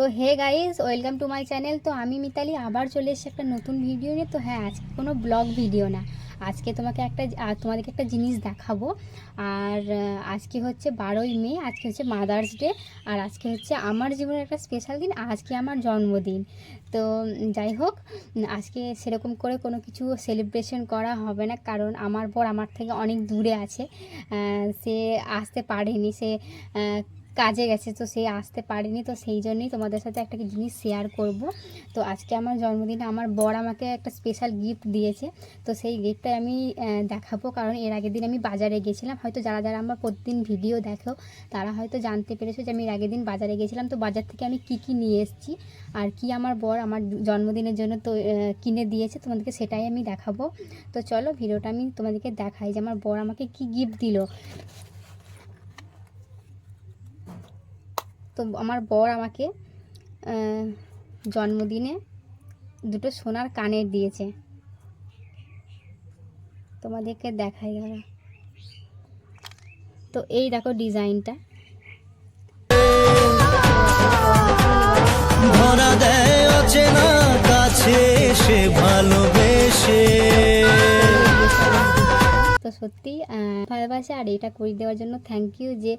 তো hey guys, welcome to my channel. তো আমি মিতালি, আবার চলে এসেছি একটা নতুন ভিডিও নিয়ে। তো হ্যাঁ আজকে কোনো ব্লগ ভিডিও না। আজকে তোমাকে একটা তোমাদেরকে একটা জিনিস দেখাবো। আর আজকে হচ্ছে বারোই মে, আজকে হচ্ছে মাদার্স ডে আর আজকে হচ্ছে আমার জীবনের একটা স্পেশাল দিন, আজকে আমার জন্মদিন। তো যাই হোক, আজকে সেরকম করে কোনো কিছু সেলিব্রেশন করা হবে না, কারণ আমার পর আমার থেকে অনেক দূরে আছে। সে আসতে পারেনি, সে কাজে গেছে, তো সে আসতে পারেনি, তো সেই জন্যই তোমাদের সাথে একটা জিনিস শেয়ার করব। তো আজকে আমার জন্মদিনে আমার বর আমাকে একটা স্পেশাল গিফট দিয়েছে, তো সেই গিফটটাই আমি দেখাবো। কারণ এর আগের দিন আমি বাজারে গেছিলাম, হয়তো যারা যারা আমার প্রতিদিন ভিডিও দেখো তারা হয়তো জানতে পেরেছ যে আমি এর আগের দিন বাজারে গেছিলাম। তো বাজার থেকে আমি কি কি নিয়ে এসেছি আর কি আমার বর আমার জন্মদিনের জন্য তো কিনে দিয়েছে, তোমাদেরকে সেটাই আমি দেখাবো। তো চলো ভিডিওটা আমি তোমাদেরকে দেখাই যে আমার বর আমাকে কি গিফট দিল। তো আমার বর আমাকে জন্মদিনে দুটো সোনার কানের দিয়েছে। তোমাদেরকে দেখাই গেল তো এই দেখো ডিজাইনটা। ধরা দেয় অচেনা কাছে এসে ভালোবেসে। তো সত্যি ভালোবাসে আর এটা করে দেওয়ার জন্য থ্যাংক ইউ যে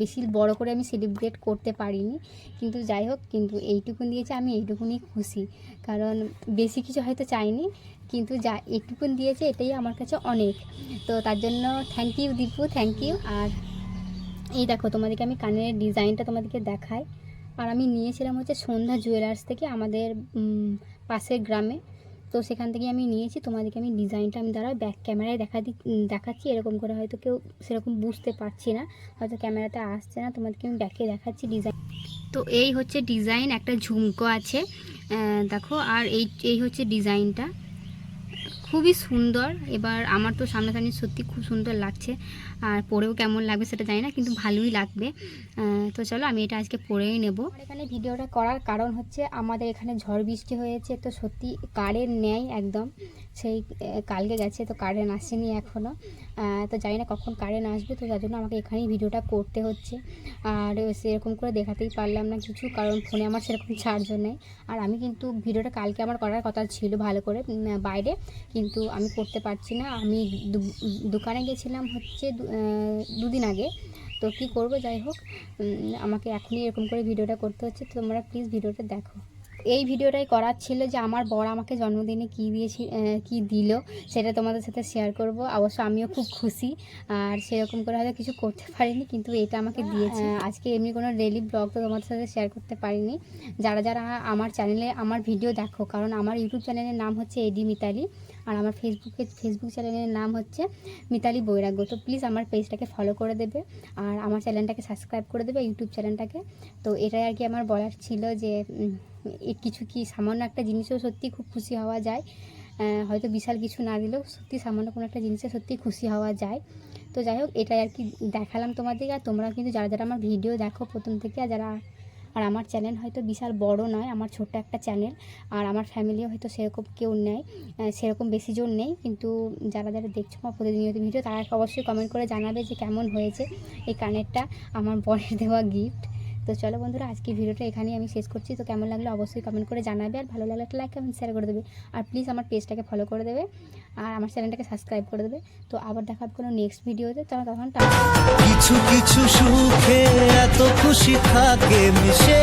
বেশি বড় করে আমি সেলিব্রেট করতে পারিনি। কিন্তু যাই হোক, কিন্তু এইটুকুন দিয়েছে, আমি এইটুকুনই খুশি। কারণ বেশি কিছু হয়তো চাইনি, কিন্তু যা এইটুকুন দিয়েছে, এটাই আমার কাছে অনেক। তো তার জন্য thank you Dipu thank you আর এই দেখো, তোমাদেরকে আমি কানের ডিজাইনটা তোমাদেরকে দেখাই। আর আমি নিয়েছিলাম হচ্ছে সন্ধ্যা জুয়েলার্স থেকে আমাদের পাশের গ্রামে। তো সেখান থেকে আমি নিয়েছি, তোমাদেরকে আমি ডিজাইনটা আমি দ্বারা ব্যাক ক্যামেরায় দেখা দি, দেখাচ্ছি, এরকম করে হয়তো কেউ সেরকম বুঝতে পারছি না, হয়তো ক্যামেরাতে আসছে না, তোমাদেরকে আমি ব্যাকে দেখাচ্ছি ডিজাইন তো এই হচ্ছে ডিজাইন একটা ঝুমকো আছে দেখো, আর এই এই হচ্ছে ডিজাইনটা খুবই সুন্দর। এবার আমার তো সামনাসামনি সত্যি খুব সুন্দর লাগছে। আর পরেও কেমন লাগবে সেটা জানি না, কিন্তু ভালোই লাগবে। তো চলো আমি এটা আজকে পরেই নেব। এখানে ভিডিওটা করার কারণ হচ্ছে আমাদের এখানে ঝড় বৃষ্টি হয়েছে, তো সত্যি কারেন্ট নেই একদম। সেই কালকে গেছে, তো কারেন্ট আসেনি এখনও তো জানি না কখন কারেন্ট আসবে, তো তার জন্য আমাকে এখানেই ভিডিওটা করতে হচ্ছে। আর সেরকম করে দেখাতেই পারলাম না কিছু, কারণ ফোনে আমার সেরকম চার্জও নেই। আর আমি কিন্তু ভিডিওটা কালকে আমার করার কথা ছিল ভালো করে বাইরে। কিন্তু আমি করতে পারছি না। আমি দোকানে গেছিলাম হচ্ছে দুদিন আগে। তো কী করব? যাই হোক আমাকে এখনই এরকম করে ভিডিওটা করতে হচ্ছে। তোমরা প্লিজ ভিডিওটা দেখো। এই ভিডিওটাই করার ছিল যে আমার বর আমাকে জন্মদিনে কী দিয়েছি কী দিল সেটা তোমাদের সাথে শেয়ার করব। অবশ্য আমিও খুব খুশি। আর সেরকম করে হয়তো কিছু করতে পারিনি কিন্তু এটা আমাকে দিয়েছে। আজকে এমনি কোনো ডেলি ব্লগ তো তোমাদের সাথে শেয়ার করতে পারিনি। যারা যারা আমার চ্যানেলে আমার ভিডিও দেখো কারণ আমার ইউটিউব চ্যানেলের নাম হচ্ছে এডি মিতালি আর আমার ফেসবুকে ফেসবুক চ্যানেলের নাম হচ্ছে মিতালি বৈরাগ্য তো প্লিজ আমার পেজটাকে ফলো করে দেবে আর আমার চ্যানেলটাকে সাবস্ক্রাইব করে দেবে ইউটিউব চ্যানেলটাকে তো এটাই আর কি আমার বলার ছিল যে কিছু কি সামান্য একটা জিনিসও সত্যি খুব খুশি হওয়া যায়। হয়তো বিশাল কিছু না দিলেও সত্যি সামান্য কোনো একটা জিনিসে সত্যি খুশি হওয়া যায়। তো যাই হোক এটাই আর কি দেখালাম তোমাদেরকে। আর তোমরা কিন্তু যারা যারা আমার ভিডিও দেখো প্রথম থেকে আর যারা আর আমার চ্যানেল হয়তো বিশাল বড় নয় আমার ছোট্ট একটা চ্যানেল। আর আমার ফ্যামিলিও হয়তো সেরকম কেউ আহ, সেরকম বেশি জন নেই। কিন্তু যারা যারা দেখছ আমার প্রতিনিয়ত ভিডিও তারা অবশ্যই কমেন্ট করে জানাবে যে কেমন হয়েছে এই কানেরটা আমার বরের দেওয়া গিফট তো চলো বন্ধুরা আজকে ভিডিওটা এখানেই আমি শেষ করছি। তো কেমন লাগল অবশ্যই কমেন্ট করে জানাবে আর ভালো লাগলে একটা লাইক কমেন্ট শেয়ার করে দেবে। আর প্লিজ আমার পেজটাকে ফলো করে দেবে আর আমার চ্যানেলটাকে সাবস্ক্রাইব করে দেবে। তো আবার দেখা কোনো নেক্সট ভিডিওতে তো তখন কিছু কিছু সুখে এত খুশি থাকে মিশে।